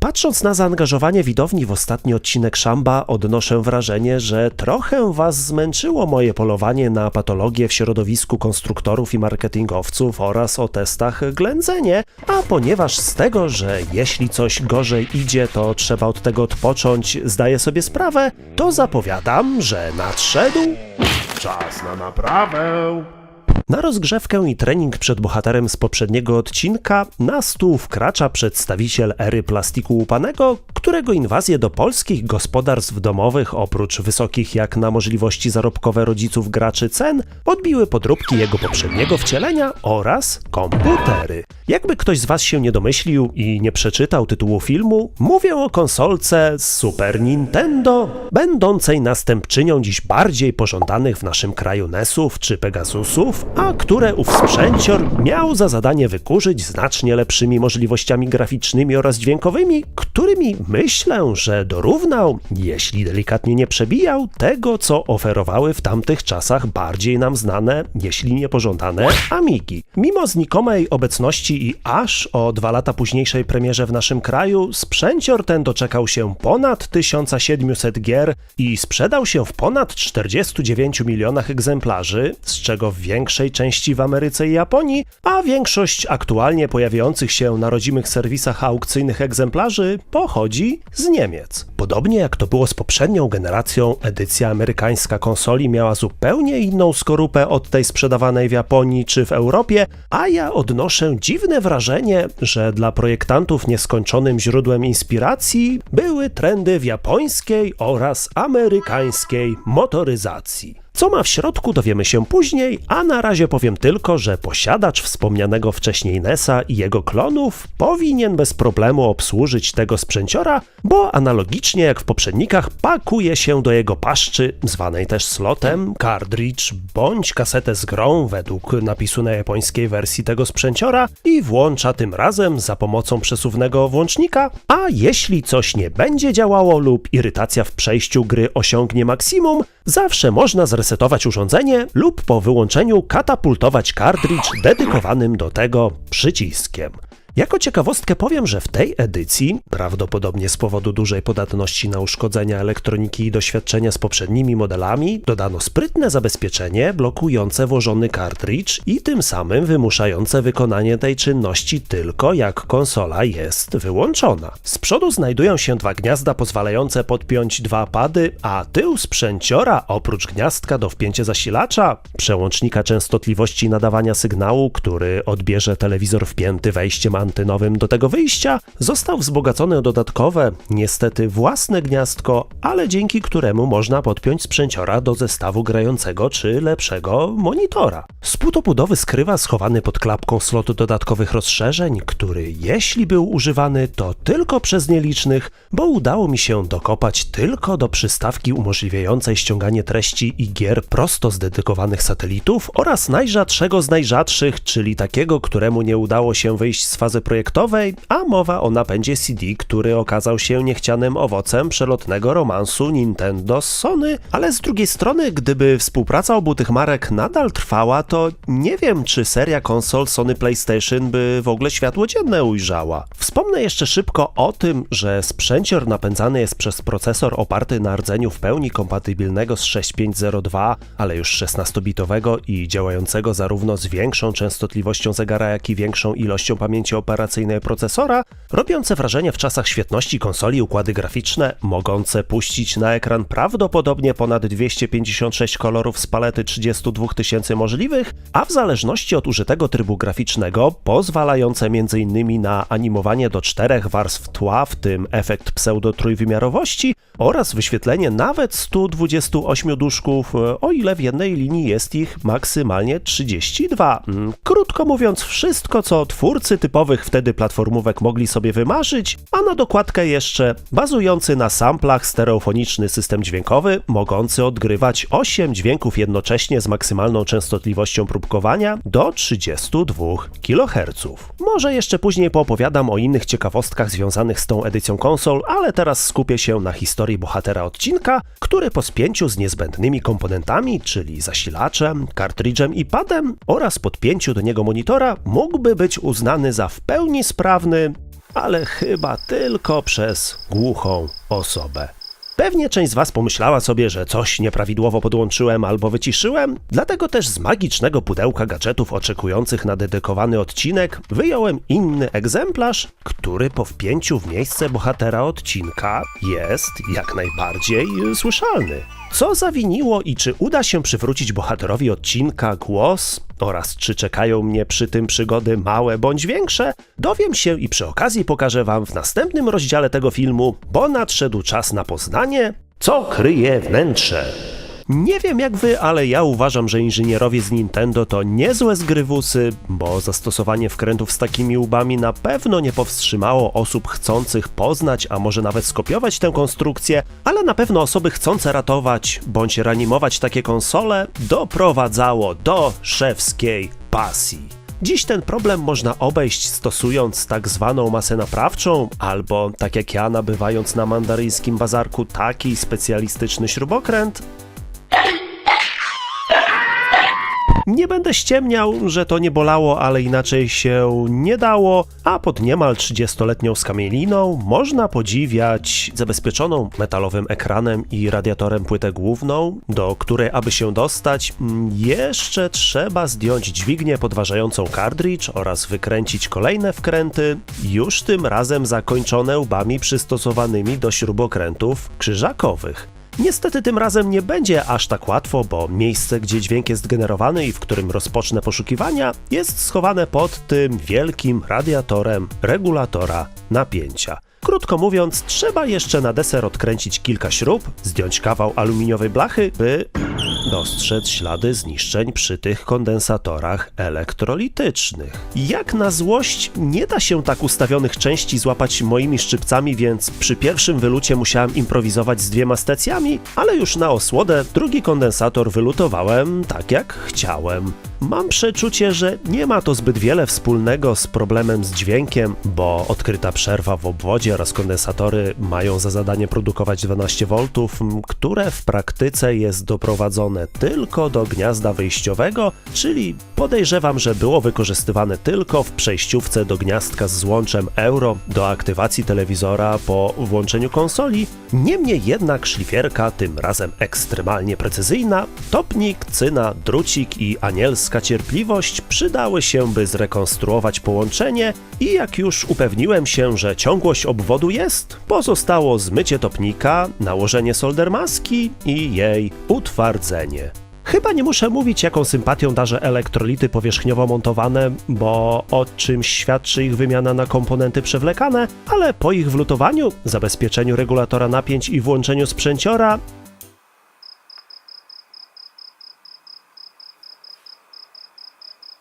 Patrząc na zaangażowanie widowni w ostatni odcinek Szamba, odnoszę wrażenie, że trochę was zmęczyło moje polowanie na patologię w środowisku konstruktorów i marketingowców oraz o testach ględzenie, a ponieważ z tego, że jeśli coś gorzej idzie, to trzeba od tego odpocząć, zdaję sobie sprawę, to zapowiadam, że nadszedł Czas na naprawę. Na rozgrzewkę i trening przed bohaterem z poprzedniego odcinka na stół wkracza przedstawiciel ery plastiku łupanego, którego inwazję do polskich gospodarstw domowych, oprócz wysokich jak na możliwości zarobkowe rodziców graczy cen, odbiły podróbki jego poprzedniego wcielenia oraz komputery. Jakby ktoś z Was się nie domyślił i nie przeczytał tytułu filmu, mówię o konsolce Super Nintendo, będącej następczynią dziś bardziej pożądanych w naszym kraju NES-ów czy Pegasusów, a które ów sprzęcior miał za zadanie wykurzyć znacznie lepszymi możliwościami graficznymi oraz dźwiękowymi, którymi myślę, że dorównał, jeśli delikatnie nie przebijał, tego, co oferowały w tamtych czasach bardziej nam znane, jeśli nie pożądane, Amigi. Mimo znikomej obecności i aż o dwa lata późniejszej premierze w naszym kraju, sprzęcior ten doczekał się ponad 1700 gier i sprzedał się w ponad 49 milionach egzemplarzy, z czego w większej części w Ameryce i Japonii, a większość aktualnie pojawiających się na rodzimych serwisach aukcyjnych egzemplarzy pochodzi z Niemiec. Podobnie jak to było z poprzednią generacją, edycja amerykańska konsoli miała zupełnie inną skorupę od tej sprzedawanej w Japonii czy w Europie, a ja odnoszę dziwne wrażenie, że dla projektantów nieskończonym źródłem inspiracji były trendy w japońskiej oraz amerykańskiej motoryzacji. Co ma w środku dowiemy się później, a na razie powiem tylko, że posiadacz wspomnianego wcześniej NESa i jego klonów powinien bez problemu obsłużyć tego sprzęciora, bo analogicznie jak w poprzednikach pakuje się do jego paszczy, zwanej też slotem, cartridge bądź kasetę z grą według napisu na japońskiej wersji tego sprzęciora i włącza tym razem za pomocą przesuwnego włącznika, a jeśli coś nie będzie działało lub irytacja w przejściu gry osiągnie maksimum, zawsze można zresetować urządzenie lub po wyłączeniu katapultować kartridż dedykowanym do tego przyciskiem. Jako ciekawostkę powiem, że w tej edycji, prawdopodobnie z powodu dużej podatności na uszkodzenia elektroniki i doświadczenia z poprzednimi modelami, dodano sprytne zabezpieczenie blokujące włożony kartridż i tym samym wymuszające wykonanie tej czynności tylko jak konsola jest wyłączona. Z przodu znajdują się dwa gniazda pozwalające podpiąć dwa pady, a tył sprzęciora oprócz gniazdka do wpięcia zasilacza, przełącznika częstotliwości nadawania sygnału, który odbierze telewizor wpięty wejściem do tego wyjścia, został wzbogacony o dodatkowe, niestety własne gniazdko, ale dzięki któremu można podpiąć sprzęciora do zestawu grającego czy lepszego monitora. Spód obudowy skrywa schowany pod klapką slot dodatkowych rozszerzeń, który jeśli był używany, to tylko przez nielicznych, bo udało mi się dokopać tylko do przystawki umożliwiającej ściąganie treści i gier prosto z dedykowanych satelitów oraz najrzadszego z najrzadszych, czyli takiego, któremu nie udało się wyjść z fazy projektowej, a mowa o napędzie CD, który okazał się niechcianym owocem przelotnego romansu Nintendo z Sony, ale z drugiej strony, gdyby współpraca obu tych marek nadal trwała, to nie wiem, czy seria konsol Sony PlayStation by w ogóle światło dzienne ujrzała. Wspomnę jeszcze szybko o tym, że sprzęcior napędzany jest przez procesor oparty na rdzeniu w pełni kompatybilnego z 6502, ale już 16-bitowego i działającego zarówno z większą częstotliwością zegara, jak i większą ilością pamięci operacyjnej procesora, robiące wrażenie w czasach świetności konsoli układy graficzne, mogące puścić na ekran prawdopodobnie ponad 256 kolorów z palety 32 tysięcy możliwych, a w zależności od użytego trybu graficznego pozwalające m.in. na animowanie do czterech warstw tła, w tym efekt pseudo-trójwymiarowości oraz wyświetlenie nawet 128 duszków, e, o ile w jednej linii jest ich maksymalnie 32. Mm, Krótko mówiąc, wszystko co twórcy typowych wtedy platformówek mogli sobie wymarzyć, a na dokładkę jeszcze bazujący na samplach stereofoniczny system dźwiękowy, mogący odgrywać 8 dźwięków jednocześnie z maksymalną częstotliwością próbkowania do 32 kHz. Może jeszcze później poopowiadam o innych ciekawostkach związanych z tą edycją konsol, ale teraz skupię się na historii bohatera odcinka, który po spięciu z niezbędnymi komponentami, czyli zasilaczem, kartridżem i padem oraz podpięciu do niego monitora mógłby być uznany za w pełni sprawny ale chyba tylko przez głuchą osobę. Pewnie część z Was pomyślała sobie, że coś nieprawidłowo podłączyłem albo wyciszyłem, dlatego też z magicznego pudełka gadżetów oczekujących na dedykowany odcinek wyjąłem inny egzemplarz, który po wpięciu w miejsce bohatera odcinka jest jak najbardziej słyszalny. Co zawiniło i czy uda się przywrócić bohaterowi odcinka głos oraz czy czekają mnie przy tym przygody małe bądź większe, dowiem się i przy okazji pokażę Wam w następnym rozdziale tego filmu, bo nadszedł czas na poznanie, co kryje wnętrze. Nie wiem jak wy, ale ja uważam, że inżynierowie z Nintendo to niezłe zgrywusy, bo zastosowanie wkrętów z takimi łbami na pewno nie powstrzymało osób chcących poznać, a może nawet skopiować tę konstrukcję, ale na pewno osoby chcące ratować bądź reanimować takie konsole doprowadzało do szewskiej pasji. Dziś ten problem można obejść stosując tak zwaną masę naprawczą, albo tak jak ja nabywając na mandaryjskim bazarku taki specjalistyczny śrubokręt, Nie będę ściemniał, że to nie bolało, ale inaczej się nie dało, a pod niemal 30-letnią skamieliną można podziwiać zabezpieczoną metalowym ekranem i radiatorem płytę główną, do której aby się dostać mm, jeszcze trzeba zdjąć dźwignię podważającą kartridż oraz wykręcić kolejne wkręty, już tym razem zakończone łbami przystosowanymi do śrubokrętów krzyżakowych. Niestety tym razem nie będzie aż tak łatwo, bo miejsce, gdzie dźwięk jest generowany i w którym rozpocznę poszukiwania, jest schowane pod tym wielkim radiatorem regulatora napięcia. Krótko mówiąc, trzeba jeszcze na deser odkręcić kilka śrub, zdjąć kawał aluminiowej blachy, by dostrzec ślady zniszczeń przy tych kondensatorach elektrolitycznych. Jak na złość, nie da się tak ustawionych części złapać moimi szczypcami, więc przy pierwszym wylucie musiałem improwizować z dwiema stacjami, ale już na osłodę drugi kondensator wylutowałem tak jak chciałem. Mam przeczucie, że nie ma to zbyt wiele wspólnego z problemem z dźwiękiem, bo odkryta przerwa w obwodzie oraz kondensatory mają za zadanie produkować 12 V, które w praktyce jest doprowadzone tylko do gniazda wyjściowego, czyli podejrzewam, że było wykorzystywane tylko w przejściówce do gniazdka z złączem euro do aktywacji telewizora po włączeniu konsoli. Niemniej jednak szlifierka, tym razem ekstremalnie precyzyjna, topnik, cyna, drucik i cierpliwość przydały się, by zrekonstruować połączenie i jak już upewniłem się, że ciągłość obwodu jest, pozostało zmycie topnika, nałożenie soldermaski i jej utwardzenie. Chyba nie muszę mówić, jaką sympatią darzę elektrolity powierzchniowo montowane, bo o czymś świadczy ich wymiana na komponenty przewlekane, ale po ich wlutowaniu, zabezpieczeniu regulatora napięć i włączeniu sprzęciora,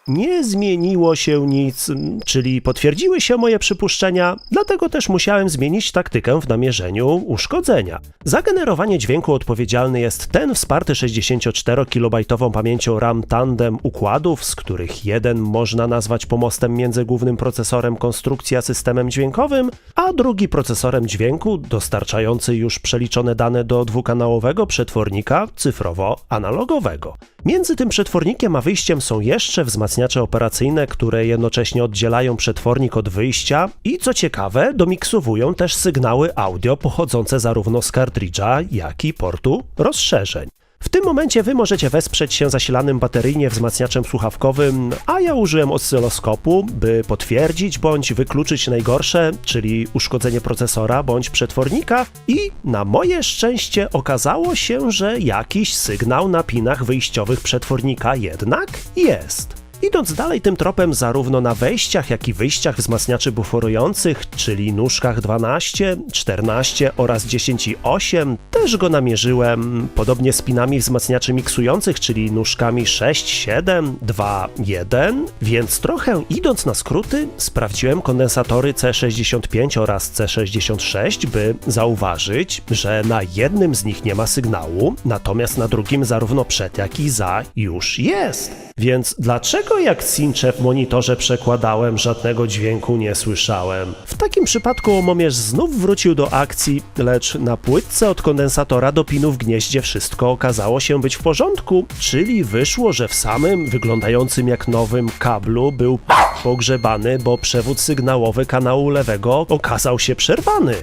nie zmieniło się nic, czyli potwierdziły się moje przypuszczenia, dlatego też musiałem zmienić taktykę w namierzeniu uszkodzenia. Za generowanie dźwięku odpowiedzialny jest ten wsparty 64-kilobajtową pamięcią RAM tandem układów, z których jeden można nazwać pomostem między głównym procesorem konstrukcji a systemem dźwiękowym, a drugi procesorem dźwięku dostarczający już przeliczone dane do dwukanałowego przetwornika cyfrowo-analogowego. Między tym przetwornikiem a wyjściem są jeszcze wzmacniacze operacyjne, które jednocześnie oddzielają przetwornik od wyjścia i co ciekawe, domiksowują też sygnały audio pochodzące zarówno z kartridża, jak i portu rozszerzeń. W tym momencie wy możecie wesprzeć się zasilanym bateryjnie wzmacniaczem słuchawkowym, a ja użyłem oscyloskopu, by potwierdzić bądź wykluczyć najgorsze, czyli uszkodzenie procesora bądź przetwornika i na moje szczęście okazało się, że jakiś sygnał na pinach wyjściowych przetwornika jednak jest. Idąc dalej tym tropem, zarówno na wejściach, jak i wyjściach wzmacniaczy buforujących, czyli nóżkach 12, 14 oraz 10 i 8, też go namierzyłem, podobnie z pinami wzmacniaczy miksujących, czyli nóżkami 6, 7, 2, 1, więc trochę idąc na skróty, sprawdziłem kondensatory C65 oraz C66, by zauważyć, że na jednym z nich nie ma sygnału, natomiast na drugim zarówno przed, jak i za już jest. Więc dlaczego Dlaczego jak cincze w monitorze przekładałem, żadnego dźwięku nie słyszałem? W takim przypadku omomierz znów wrócił do akcji, lecz na płytce od kondensatora do pinu w gnieździe wszystko okazało się być w porządku, czyli wyszło, że w samym wyglądającym jak nowym kablu był pogrzebany, bo przewód sygnałowy kanału lewego okazał się przerwany.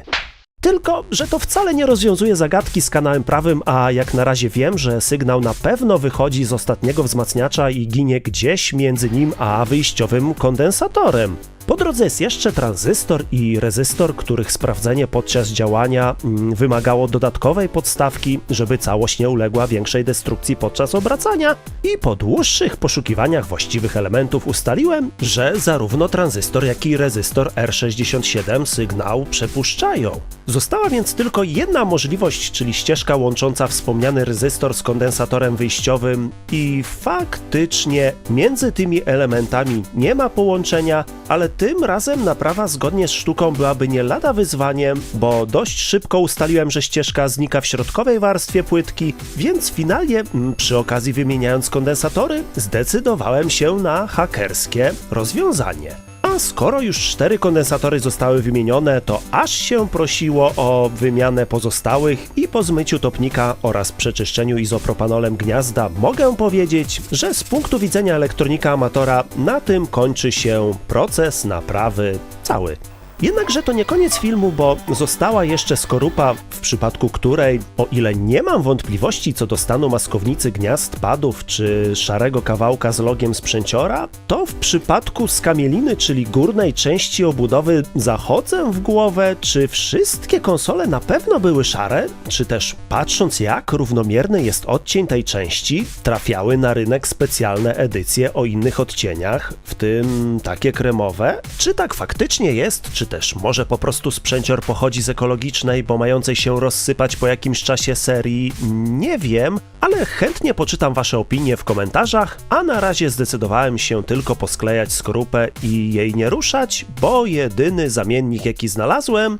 Tylko, że to wcale nie rozwiązuje zagadki z kanałem prawym, a jak na razie wiem, że sygnał na pewno wychodzi z ostatniego wzmacniacza i ginie gdzieś między nim a wyjściowym kondensatorem. Po drodze jest jeszcze tranzystor i rezystor, których sprawdzenie podczas działania mm, wymagało dodatkowej podstawki, żeby całość nie uległa większej destrukcji podczas obracania. I po dłuższych poszukiwaniach właściwych elementów ustaliłem, że zarówno tranzystor, jak i rezystor R67 sygnał przepuszczają. Została więc tylko jedna możliwość, czyli ścieżka łącząca wspomniany rezystor z kondensatorem wyjściowym i faktycznie między tymi elementami nie ma połączenia, ale tym razem naprawa zgodnie z sztuką byłaby nie lada wyzwaniem, bo dość szybko ustaliłem, że ścieżka znika w środkowej warstwie płytki, więc finalnie, mm, przy okazji wymieniając kondensatory, zdecydowałem się na hakerskie rozwiązanie. A skoro już cztery kondensatory zostały wymienione, to aż się prosiło o wymianę pozostałych i po zmyciu topnika oraz przeczyszczeniu izopropanolem gniazda mogę powiedzieć, że z punktu widzenia elektronika amatora na tym kończy się proces naprawy cały. Jednakże to nie koniec filmu, bo została jeszcze skorupa, w przypadku której, o ile nie mam wątpliwości co do stanu maskownicy gniazd, padów czy szarego kawałka z logiem sprzęciora, to w przypadku skamieliny, czyli górnej części obudowy, zachodzę w głowę, czy wszystkie konsole na pewno były szare, czy też patrząc jak równomierny jest odcień tej części, trafiały na rynek specjalne edycje o innych odcieniach, w tym takie kremowe, czy tak faktycznie jest, czy też może po prostu sprzęcior pochodzi z ekologicznej, bo mającej się rozsypać po jakimś czasie serii, nie wiem, ale chętnie poczytam wasze opinie w komentarzach, a na razie zdecydowałem się tylko posklejać skorupę i jej nie ruszać, bo jedyny zamiennik jaki znalazłem,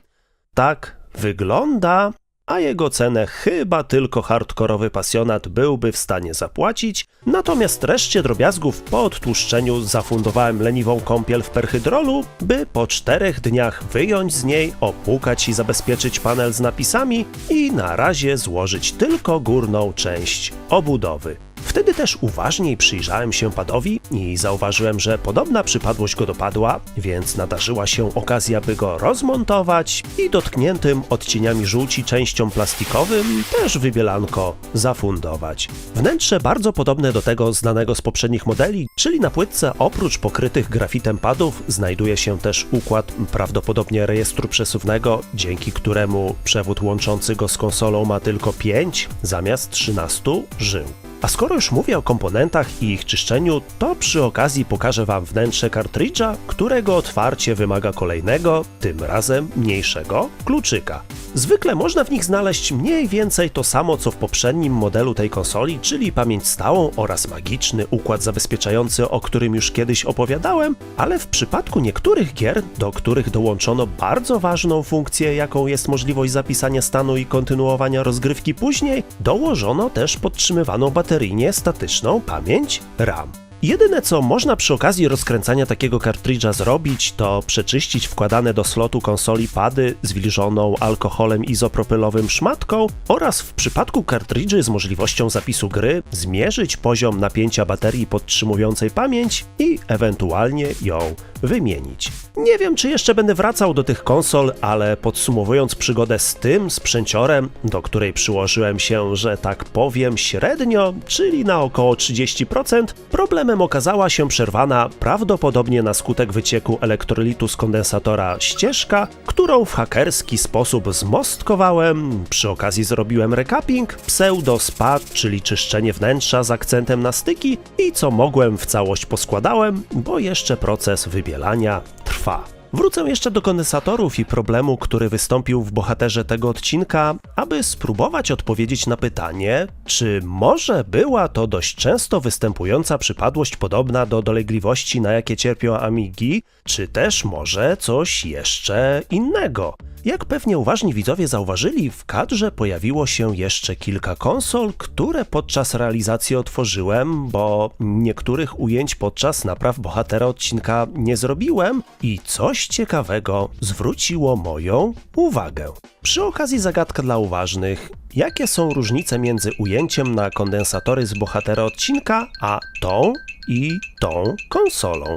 tak wygląda, a jego cenę chyba tylko hardkorowy pasjonat byłby w stanie zapłacić, natomiast reszcie drobiazgów po odtłuszczeniu zafundowałem leniwą kąpiel w perhydrolu, by po czterech dniach wyjąć z niej, opłukać i zabezpieczyć panel z napisami i na razie złożyć tylko górną część obudowy. Wtedy też uważniej przyjrzałem się padowi i zauważyłem, że podobna przypadłość go dopadła, więc nadarzyła się okazja, by go rozmontować i dotkniętym odcieniami żółci częścią plastikowym też wybielanko zafundować. Wnętrze bardzo podobne do tego znanego z poprzednich modeli, czyli na płytce oprócz pokrytych grafitem padów znajduje się też układ prawdopodobnie rejestru przesuwnego, dzięki któremu przewód łączący go z konsolą ma tylko 5 zamiast 13 żył. A skoro już mówię o komponentach i ich czyszczeniu, to przy okazji pokażę Wam wnętrze kartridża, którego otwarcie wymaga kolejnego, tym razem mniejszego, kluczyka. Zwykle można w nich znaleźć mniej więcej to samo co w poprzednim modelu tej konsoli, czyli pamięć stałą oraz magiczny układ zabezpieczający, o którym już kiedyś opowiadałem, ale w przypadku niektórych gier, do których dołączono bardzo ważną funkcję, jaką jest możliwość zapisania stanu i kontynuowania rozgrywki później, dołożono też podtrzymywaną bateryjnie statyczną pamięć RAM. Jedyne co można przy okazji rozkręcania takiego kartridża zrobić, to przeczyścić wkładane do slotu konsoli pady zwilżoną alkoholem izopropylowym szmatką oraz w przypadku kartridży z możliwością zapisu gry zmierzyć poziom napięcia baterii podtrzymującej pamięć i ewentualnie ją wymienić. Nie wiem, czy jeszcze będę wracał do tych konsol, ale podsumowując przygodę z tym sprzęciorem, do której przyłożyłem się, że tak powiem, średnio, czyli na około 30%, problemem okazała się przerwana prawdopodobnie na skutek wycieku elektrolitu z kondensatora ścieżka, którą w hakerski sposób zmostkowałem, przy okazji zrobiłem recapping, pseudo spa, czyli czyszczenie wnętrza z akcentem na styki i co mogłem w całość poskładałem, bo jeszcze proces wybielania trwa. Wrócę jeszcze do kondensatorów i problemu, który wystąpił w bohaterze tego odcinka, aby spróbować odpowiedzieć na pytanie, czy może była to dość często występująca przypadłość podobna do dolegliwości, na jakie cierpią Amigi, czy też może coś jeszcze innego. Jak pewnie uważni widzowie zauważyli, w kadrze pojawiło się jeszcze kilka konsol, które podczas realizacji otworzyłem, bo niektórych ujęć podczas napraw bohatera odcinka nie zrobiłem i coś ciekawego zwróciło moją uwagę. Przy okazji zagadka dla uważnych. Jakie są różnice między ujęciem na kondensatory z bohatera odcinka, a tą i tą konsolą?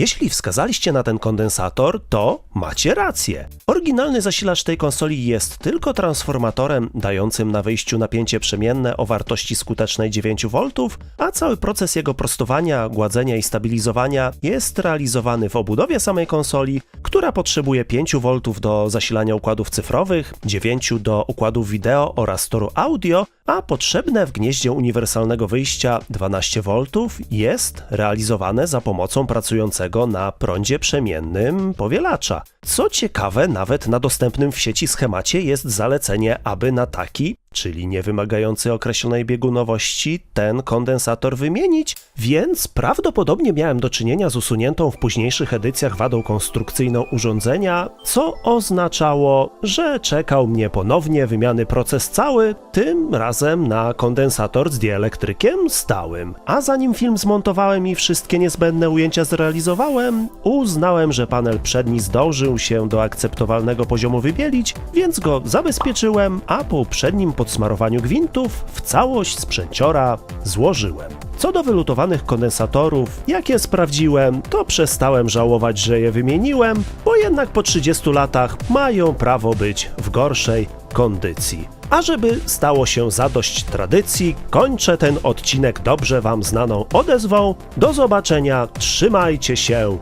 Jeśli wskazaliście na ten kondensator, to macie rację. Oryginalny zasilacz tej konsoli jest tylko transformatorem dającym na wyjściu napięcie przemienne o wartości skutecznej 9V, a cały proces jego prostowania, gładzenia i stabilizowania jest realizowany w obudowie samej konsoli, która potrzebuje 5V do zasilania układów cyfrowych, 9 do układów wideo oraz toru audio, a potrzebne w gnieździe uniwersalnego wyjścia 12V jest realizowane za pomocą pracującego na prądzie przemiennym powielacza. Co ciekawe, nawet na dostępnym w sieci schemacie jest zalecenie, aby na taki, czyli nie wymagający określonej biegunowości, ten kondensator wymienić, więc prawdopodobnie miałem do czynienia z usuniętą w późniejszych edycjach wadą konstrukcyjną urządzenia, co oznaczało, że czekał mnie ponownie wymiany proces cały, tym razem na kondensator z dielektrykiem stałym. A zanim film zmontowałem i wszystkie niezbędne ujęcia zrealizowałem, uznałem, że panel przedni zdążył się do akceptowalnego poziomu wybielić, więc go zabezpieczyłem, a po uprzednim podsmarowaniu gwintów w całość sprzęciora złożyłem. Co do wylutowanych kondensatorów, jak je sprawdziłem, to przestałem żałować, że je wymieniłem, bo jednak po 30 latach mają prawo być w gorszej kondycji. A żeby stało się zadość tradycji, kończę ten odcinek dobrze Wam znaną odezwą. Do zobaczenia, trzymajcie się.